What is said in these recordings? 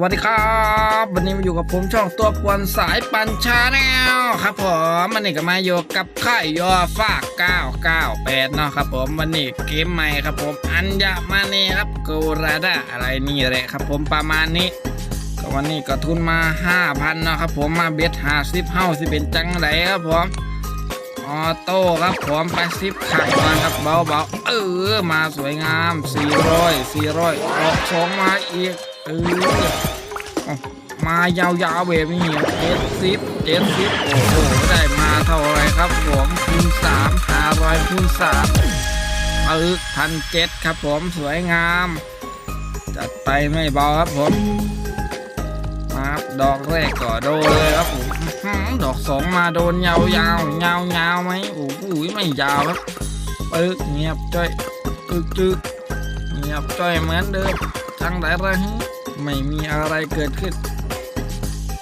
วัสดีครับ วันนี้มาอยู่กับผมช่องตัวปวนสายปัญชาแนลครับผมวันนี้ก็มาอยู่กับค่ายยอฟาก998เนาะครับผมวันนี้เกมใหม่ครับผมอัญญามาเน่ครับโกราดาอะไรนี่แหละครับผมประมาณนี้ก็วันนี้ก็ทุนมา 5,000เนาะครับผมมาเบ็ดหาสิบเฮ้าสิเป็นจังไรครับผมออโต้ครับผมไปสิบขังมาครับเบาๆเออมาสวยงาม400 400ออกสองมาอีก เออเอามายาวๆแบบนี้เจ็ดสิบเจ็ดสิบโอ้โหได้มาเท่าไรครับผมคูณสามหาร้อยคูณสามปึกพันเจ็ดครับผมสวยงาม จัดไปไม่เบาครับผมมาดอกแรกก็โดนเลยครับผมดอกสองมาโดนยาวๆยาวยาวๆไหมโอ้โหไม่ยาวครับปึกเงียบจ้อยตึกตึกเงียบจ้อยเหมือนเดิมจังไรไร ไม่มีอะไรเกิดขึ้น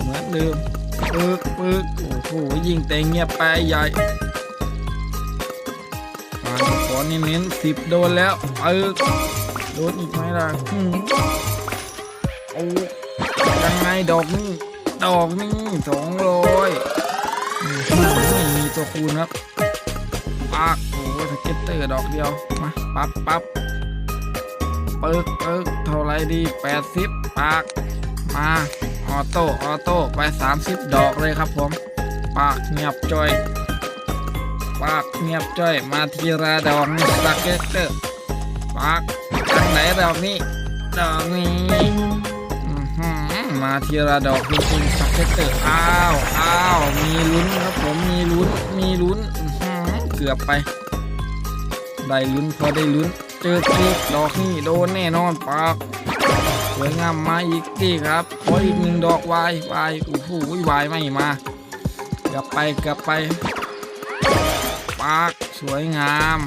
เหมือนเดิมปึกปึกโอ้โหยิงแต่เงียบไปใหญ่มาขอเน้นๆสิบโดนแล้วปึกโดนอีกไหมล่ะหืมโอ้ยังไงดอกนี้ดอกนี้สองร้อยไม่มีตัวคูณครับปากโอ้สเก็ตเตอร์ดอกเดียวมาปั๊บปั๊บ ปึกปึกเท่าไรดี80ปาก มาออโต้ออโต้ไป30ดอกเลยครับผม ปากเงียบจ้อย ปากเงียบจ้อยมาทีละดอกนี่สเก็ตเตอร์ปากทางไหนดอกนี้ดอกนี้มาทีละดอกจริงๆสเก็ตเตอร์อ้าวอ้าวมีลุ้นครับผมมีลุ้นมีลุ้นเกือบไป ได้ลุ้นพอได้ลุ้น เจอคลิกดอกนี่โดนแน่นอนปากสวยงามมาอีกที่ครับขออีกหนึ่งดอกวายวายโอ้โหวายไม่มาเกือบไปเกือบไปปากสวยงาม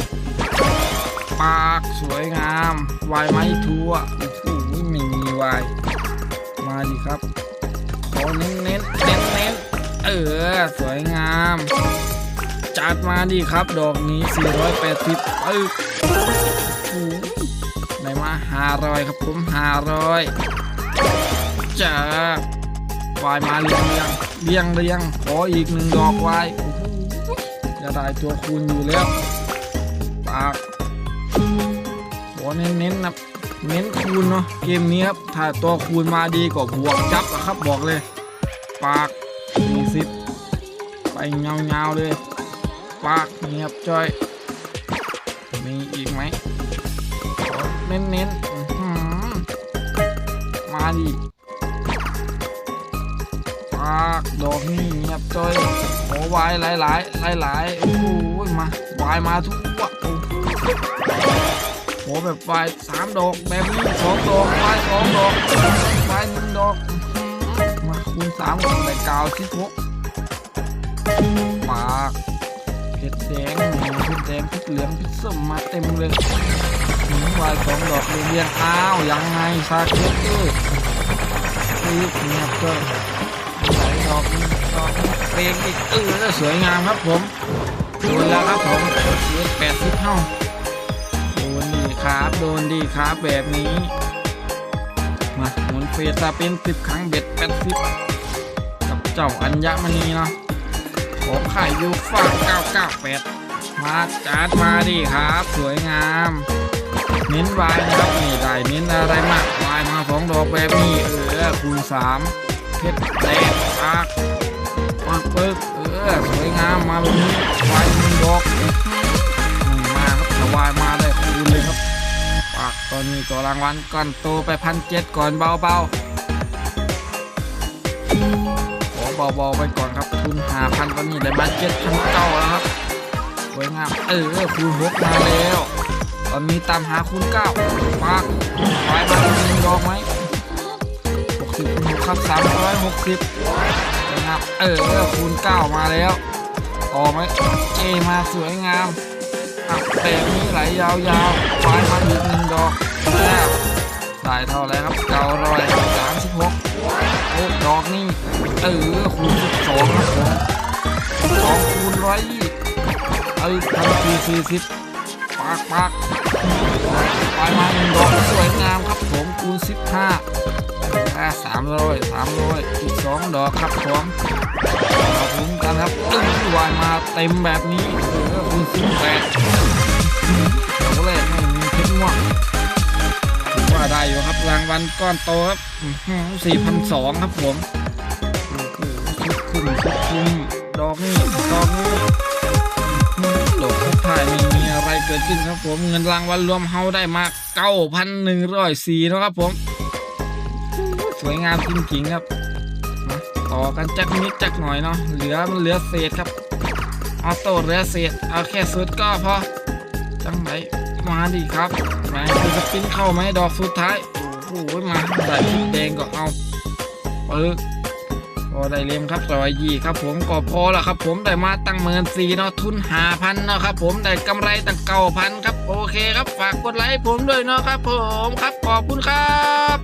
ปากสวยงามวายไม่ทั่วโอ้โหไม่มีวายมาดิครับขอเน้นเน้นเน้นเน้นเออสวยงามจัดมาดิครับ ดอกนี้ 480ปึ๊บโอ้โห ได้มา500ครับผม500จ้าวายมาเรียงเรียงเรียงเรียงขออีกหนึ่งดอกวายจะได้ตัวคูณอยู่แล้วปากขอเน้นเน้นๆนะเน้นคูณเนาะเกมนี้ครับถ้าตัวคูณมาดีก็บวกจับอะครับบอกเลย ปาก40ไปเงาเงาเลย ปากเงียบจ้อยมีอีกไหม เน้นเน้นๆมาดิปากดอกนี่เงียบจ้อยโอ้วายหลายหลายหลายหลายๆโอ้โหมาวายมาทุกวะโอ้โหแบบวายสามดอกแบบนี้สองดอกวายสองดอกวายหนึ่งดอกมาคูณสามกันไปก้าสิบหกปากเผ็ดแดงเผ็ดแดงพริกเหลืองพริกส้มมาเต็มเลย วายสองดอกเรียงเรียงอ้าวยังไงซาเกตเตอร์คือเงียบเกินไหลดอกนี้ดอกนี้เปงอีกเออสวยงามครับผมโดนแล้วครับผมเลือแปดสิบเท่าโดนดีครับโดนดีครับแบบนี้มาหมุนเฟสซาเป็นสิบครั้งเบ็ดแปดสิบกับเจ้าอัญญมณีเนาะขอไข่ยูฟ่า998มาจัดมาดิครับ สวยงาม เน้นวายนะครับนี่ได้เน้นอะไรมากวายมาสองดอกแบบนี้เออคูณสามเพชรแดงปากปากปึ๊กเออสวยงามมาแบบนี้วายหนึ่งดอกมาครับวายมาได้คูณเลยครับปากตอนนี้ก็รางวัลก่อนโตไปพันเจ็ดก่อนเบาๆขอเบาๆไปก่อนครับทุนหาพันตอนนี้ได้มาเจ็ดพันเก้าแล้วครับสวยงามเออคูณหกมาแล้ว อนนี้ตามหาคูณเก้าปากไปมาหนึ่งดอกไหมหกสิบคูณหกครับสามร้อยหกสิบสวยงามเออคูณเก้ามาแล้วต่อไหมเอมาสวยงามอะแต่นี้ไหลยาวๆไปมาอีกหนึ่งดอกแล้วได้เท่าไรครับเก้าร้อยสามสิบหกโอ้ดอกนี่เออคูณสิบสองครับผมสองคูณร้อยยี่เอ้ยพันสี่สี่สิบ ปากปากไปมาหนึ่งดอกสวยงามครับผมคูณสิบห้าค่าสามร้อยสามร้อยอีกสองดอกครับผมมาถึงกันครับตึ้งวายมาเต็มแบบนี้เออคุณสิบแปดดอกแรกไม่มีเพชรม่วงถือว่าได้อยู่ครับรางวัลก้อนโตครับสี่พันสองครับผมคุ้มคุ้มดอกนี้ดอกนี้หลด เกิดขึ้นครับผมเงินรางวัลรวมเฮาได้มา9,104นะครับผม สวยงามจริงๆครับมาต่อกันจักนิดจักหน่อยเนาะเหลือมันเหลือเศษครับออโต้เหลือเศษเอาแค่สุดก็พอจังไหนมาดีครับแหมคือสปินเข้าไหมดอกสุดท้ายโอ้โหมาใส่แดงก็เอาเปิดพ อได้เล่มครับร้อยยี่ครับผมก็พอละครับ ผมได้มาตั้งหมื่นสี่เนาะทุนหาพันเนาะครับผมได้กำไรตั้งเก้าพันครับโอเคครับฝากกดไลค์ผมด้วยเนาะครับ ผมครับขอบคุณครับ